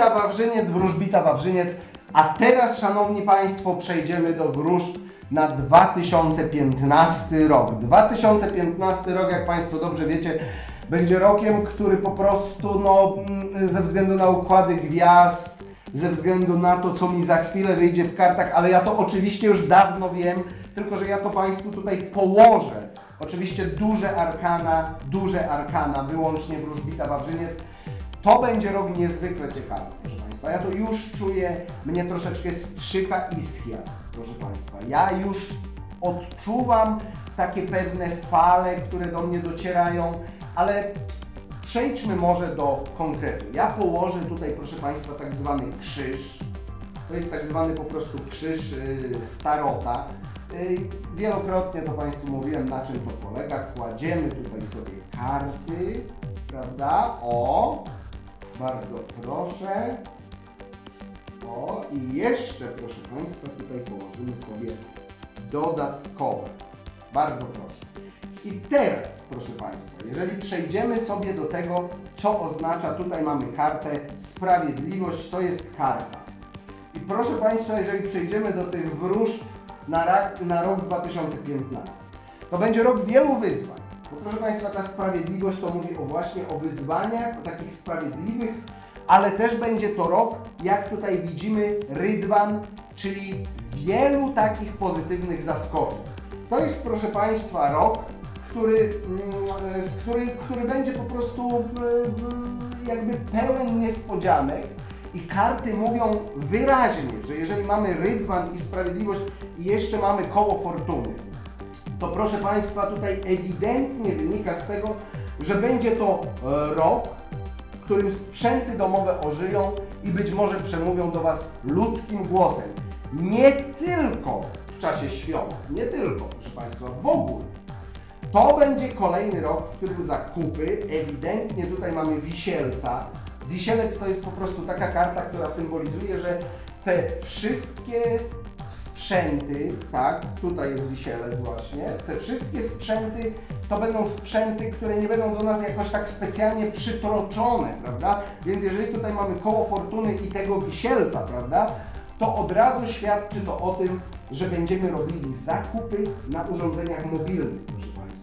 Wróżbita Wawrzyniec, Wróżbita Wawrzyniec. A teraz, Szanowni Państwo, przejdziemy do wróżb na 2015 rok. 2015 rok, jak Państwo dobrze wiecie, będzie rokiem, który po prostu, no, mm, ze względu na układy gwiazd, ze względu na to, co mi za chwilę wyjdzie w kartach, ale ja to oczywiście już dawno wiem, tylko że ja to Państwu tutaj położę. Oczywiście duże arkana, duże arkana, wyłącznie wróżbita Wawrzyniec. To będzie rok niezwykle ciekawy, proszę Państwa. Ja to już czuję, mnie troszeczkę strzyka ischias, proszę Państwa. Ja już odczuwam takie pewne fale, które do mnie docierają, ale przejdźmy może do konkretu. Ja położę tutaj, proszę Państwa, tak zwany krzyż. To jest tak zwany po prostu krzyż yy, starota. Yy, wielokrotnie to Państwu mówiłem, na czym to polega. Kładziemy tutaj sobie karty, prawda? O, bardzo proszę. O, i jeszcze, proszę Państwa, tutaj położymy sobie dodatkowe. Bardzo proszę. I teraz, proszę Państwa, jeżeli przejdziemy sobie do tego, co oznacza, tutaj mamy kartę Sprawiedliwość, to jest karta. I proszę Państwa, jeżeli przejdziemy do tych wróżb na, na rok 2015, to będzie rok wielu wyzwań. Proszę Państwa, ta sprawiedliwość to mówi o właśnie o wyzwaniach, o takich sprawiedliwych, ale też będzie to rok, jak tutaj widzimy, rydwan, czyli wielu takich pozytywnych zaskoczeń. To jest, proszę Państwa, rok, który, mm, który, który będzie po prostu mm, jakby pełen niespodzianek i karty mówią wyraźnie, że jeżeli mamy rydwan i sprawiedliwość i jeszcze mamy koło fortuny, to proszę Państwa tutaj ewidentnie wynika z tego, że będzie to e, rok, w którym sprzęty domowe ożyją i być może przemówią do Was ludzkim głosem. Nie tylko w czasie świąt, nie tylko, proszę Państwa, w ogóle. To będzie kolejny rok, w którym zakupy, ewidentnie tutaj mamy wisielca. Wisielec to jest po prostu taka karta, która symbolizuje, że te wszystkie sprzęty, tak, tutaj jest wisielec właśnie, te wszystkie sprzęty to będą sprzęty, które nie będą do nas jakoś tak specjalnie przytroczone, prawda? Więc jeżeli tutaj mamy koło fortuny i tego wisielca, prawda, to od razu świadczy to o tym, że będziemy robili zakupy na urządzeniach mobilnych, proszę Państwa.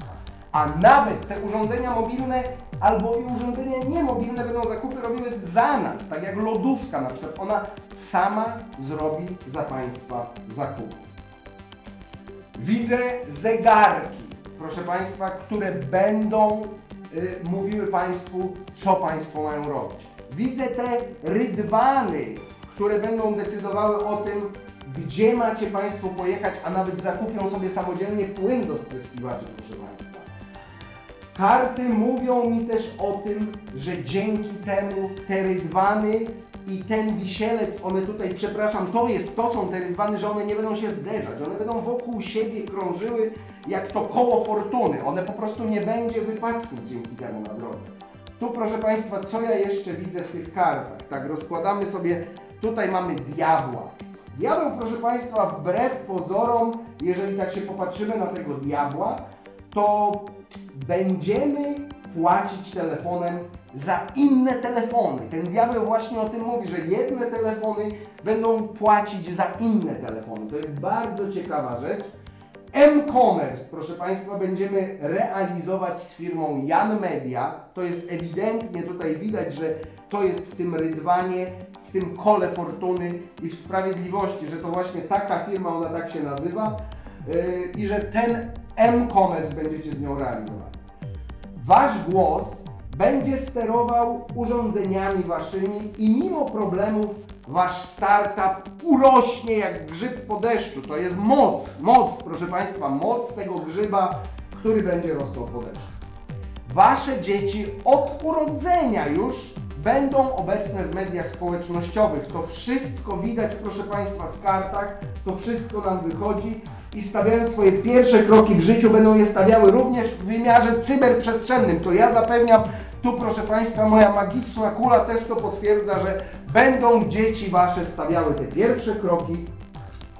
A nawet te urządzenia mobilne albo i urządzenia niemobilne będą zakupy robiły za nas, tak jak lodówka na przykład. Ona sama zrobi za Państwa zakupy. Widzę zegarki, proszę Państwa, które będą y, mówiły Państwu, co Państwo mają robić. Widzę te rydwany, które będą decydowały o tym, gdzie macie Państwo pojechać, a nawet zakupią sobie samodzielnie płyn do spryskiwaczy, proszę Państwa. Karty mówią mi też o tym, że dzięki temu te rydwany i ten wisielec, one tutaj, przepraszam, to jest, to są te rydwany, że one nie będą się zderzać, one będą wokół siebie krążyły jak to koło fortuny. One po prostu nie będzie wypadków dzięki temu na drodze. Tu proszę Państwa, co ja jeszcze widzę w tych kartach? Tak, rozkładamy sobie, tutaj mamy diabła. Diabeł, proszę Państwa, wbrew pozorom, jeżeli tak się popatrzymy na tego diabła, to będziemy płacić telefonem za inne telefony. Ten diabeł właśnie o tym mówi, że jedne telefony będą płacić za inne telefony. To jest bardzo ciekawa rzecz. M-Commerce, proszę Państwa, będziemy realizować z firmą Jan Media. To jest ewidentnie, tutaj widać, że to jest w tym rydwanie, w tym kole fortuny i w sprawiedliwości, że to właśnie taka firma, ona tak się nazywa yy, i że ten M-Commerce będziecie z nią realizować. Wasz głos będzie sterował urządzeniami waszymi i mimo problemów wasz startup urośnie jak grzyb po deszczu. To jest moc, moc, proszę Państwa, moc tego grzyba, który będzie rosnął po deszczu. Wasze dzieci od urodzenia już będą obecne w mediach społecznościowych. To wszystko widać, proszę Państwa, w kartach, to wszystko nam wychodzi i stawiając swoje pierwsze kroki w życiu, będą je stawiały również w wymiarze cyberprzestrzennym. To ja zapewniam, tu proszę Państwa, moja magiczna kula też to potwierdza, że będą dzieci Wasze stawiały te pierwsze kroki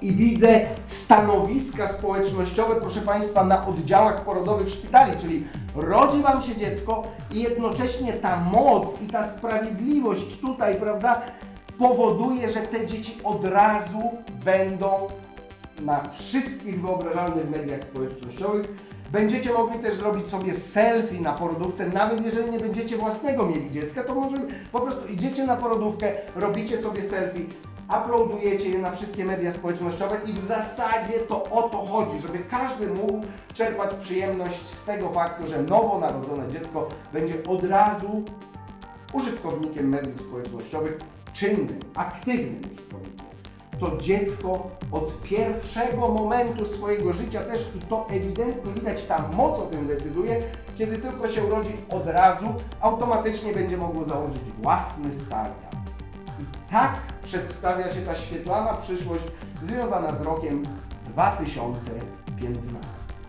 i widzę stanowiska społecznościowe, proszę Państwa, na oddziałach porodowych szpitali, czyli rodzi Wam się dziecko i jednocześnie ta moc i ta sprawiedliwość tutaj, prawda, powoduje, że te dzieci od razu będą na wszystkich wyobrażalnych mediach społecznościowych. Będziecie mogli też zrobić sobie selfie na porodówce, nawet jeżeli nie będziecie własnego mieli dziecka, to może po prostu idziecie na porodówkę, robicie sobie selfie, uploadujecie je na wszystkie media społecznościowe i w zasadzie to o to chodzi, żeby każdy mógł czerpać przyjemność z tego faktu, że nowonarodzone dziecko będzie od razu użytkownikiem mediów społecznościowych, czynnym, aktywnym użytkownikiem. To dziecko od pierwszego momentu swojego życia też i to ewidentnie widać, ta moc o tym decyduje, kiedy tylko się urodzi od razu, automatycznie będzie mogło założyć własny startup. I tak przedstawia się ta świetlana przyszłość związana z rokiem 2015.